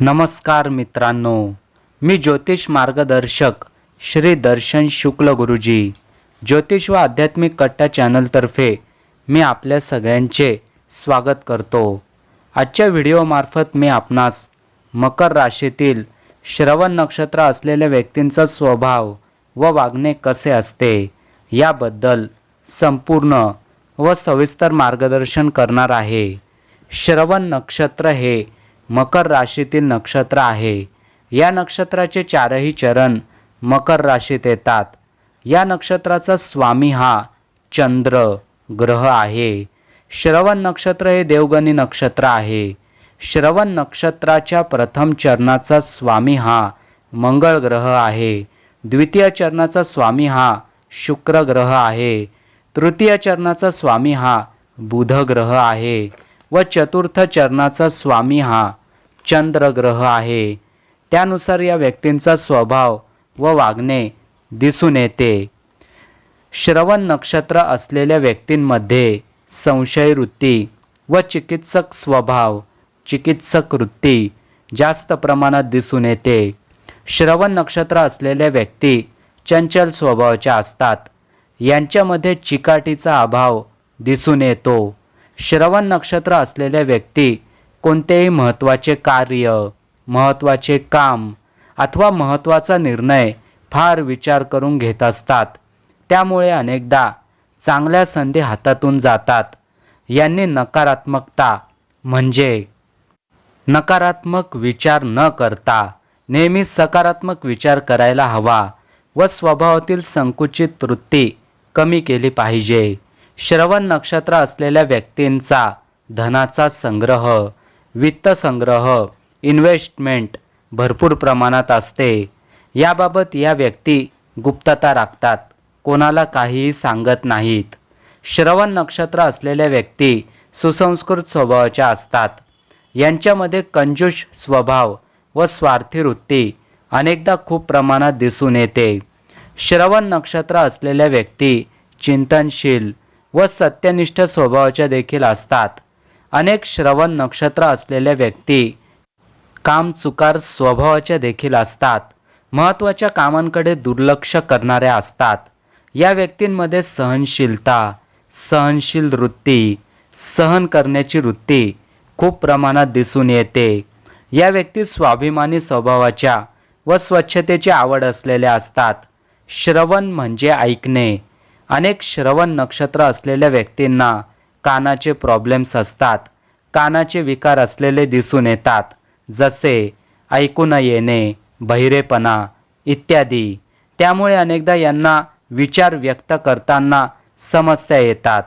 नमस्कार मित्रांनो मी ज्योतिष मार्गदर्शक श्री दर्शन शुक्ल गुरुजी. ज्योतिष व आध्यात्मिक कट्टा चॅनलतर्फे मी आपल्या सगळ्यांचे स्वागत करतो. आजच्या व्हिडिओमार्फत मी आपणास मकर राशीतील श्रवण नक्षत्र असलेल्या व्यक्तींचा स्वभाव व वागणे कसे असते याबद्दल संपूर्ण व सविस्तर मार्गदर्शन करणार आहे. श्रवण नक्षत्र हे मकर राशीतील नक्षत्र आहे. या नक्षत्राचे चारही चरण मकर राशीत येतात. या नक्षत्राचा स्वामी हा चंद्र ग्रह आहे. श्रवण नक्षत्र हे देवगणी नक्षत्र आहे. श्रवण नक्षत्राच्या प्रथम चरणाचा स्वामी हा मंगळ ग्रह आहे. द्वितीय चरणाचा स्वामी हा शुक्र ग्रह आहे. तृतीय चरणाचा स्वामी हा बुध ग्रह आहे. व चतुर्थ चरणाचा स्वामी हा चंद्र ग्रह आहे. त्यानुसार या व्यक्तींचा स्वभाव व वागणे दिसून येते. श्रवण नक्षत्र असलेल्या व्यक्तींमध्ये संशय वृत्ती व चिकित्सक स्वभाव चिकित्सक वृत्ती जास्त प्रमाणात दिसून येते. श्रवण नक्षत्र असलेल्या व्यक्ती चंचल स्वभावाच्या असतात. यांच्यामध्ये चिकाटीचा अभाव दिसून येतो. श्रवण नक्षत्र असलेल्या व्यक्ती कोणतेही महत्त्वाचे कार्य महत्त्वाचे काम अथवा महत्त्वाचा निर्णय फार विचार करून घेत असतात. त्यामुळे अनेकदा चांगल्या संधी हातातून जातात. यांनी नकारात्मकता म्हणजे नकारात्मक विचार न करता नेहमी सकारात्मक विचार करायला हवा व स्वभावातील संकुचित वृत्ती कमी केली पाहिजे. श्रवण नक्षत्र असलेल्या व्यक्तींचा धनाचा संग्रह वित्त संग्रह इन्व्हेस्टमेंट भरपूर प्रमाणात असते. याबाबत या व्यक्ती गुप्तता राखतात. कोणाला काहीही सांगत नाहीत. श्रवण नक्षत्र असलेल्या व्यक्ती सुसंस्कृत स्वभावाच्या असतात. यांच्यामध्ये कंजूष स्वभाव व स्वार्थी वृत्ती अनेकदा खूप प्रमाणात दिसून येते. श्रवण नक्षत्र असलेल्या व्यक्ती चिंतनशील व सत्यनिष्ठ स्वभावाच्या देखील असतात. अनेक श्रवण नक्षत्र असलेल्या व्यक्ती कामचुकार स्वभावाच्या देखील असतात. महत्त्वाच्या कामांकडे दुर्लक्ष करणाऱ्या असतात. या व्यक्तींमध्ये सहनशीलता सहनशील वृत्ती सहन करण्याची वृत्ती खूप प्रमाणात दिसून येते. या व्यक्ती स्वाभिमानी स्वभावाच्या व स्वच्छतेची आवड असलेल्या असतात. श्रवण म्हणजे ऐकणे. अनेक श्रवण नक्षत्र असलेल्या व्यक्तींना कानाचे प्रॉब्लेम्स असतात. कानाचे विकार असलेले दिसून येतात. जसे ऐकू न येणे बहिरेपणा इत्यादी. त्यामुळे अनेकदा यांना विचार व्यक्त करताना समस्या येतात.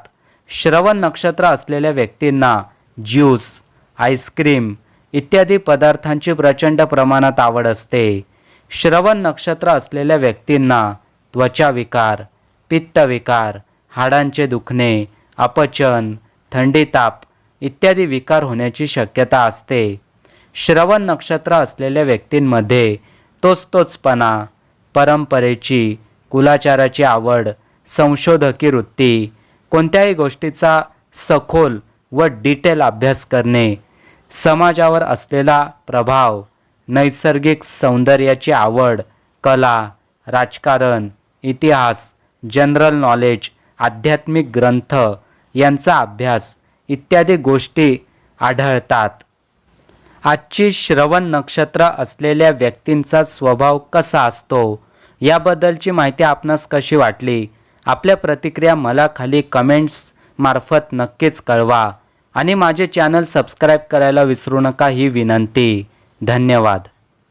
श्रवण नक्षत्र असलेल्या व्यक्तींना ज्यूस आईस्क्रीम इत्यादी पदार्थांची प्रचंड प्रमाणात आवड असते. श्रवण नक्षत्र असलेल्या व्यक्तींना त्वचाविकार पित्तविकार हाडांचे दुखणे अपचन थंडी ताप इत्यादी विकार होण्याची शक्यता असते. श्रवण नक्षत्र असलेल्या व्यक्तींमध्ये तोच तोचपणा परंपरेची कुलाचाराची आवड संशोधकी वृत्ती कोणत्याही गोष्टीचा सखोल व डिटेल अभ्यास करणे समाजावर असलेला प्रभाव नैसर्गिक सौंदर्याची आवड कला राजकारण इतिहास जनरल नॉलेज आध्यात्मिक ग्रंथ यांचा अभ्यास इत्यादी गोष्टी आढळतात. आजची श्रवण नक्षत्र असलेल्या व्यक्तींचा स्वभाव कसा असतो? याबद्दलची माहिती आपणास कशी वाटली? आपल्या प्रतिक्रिया मला खाली कमेंट्स मार्फत नक्कीच कळवा आणि माझे चॅनल सबस्क्राईब करायला विसरू नका ही विनंती. धन्यवाद.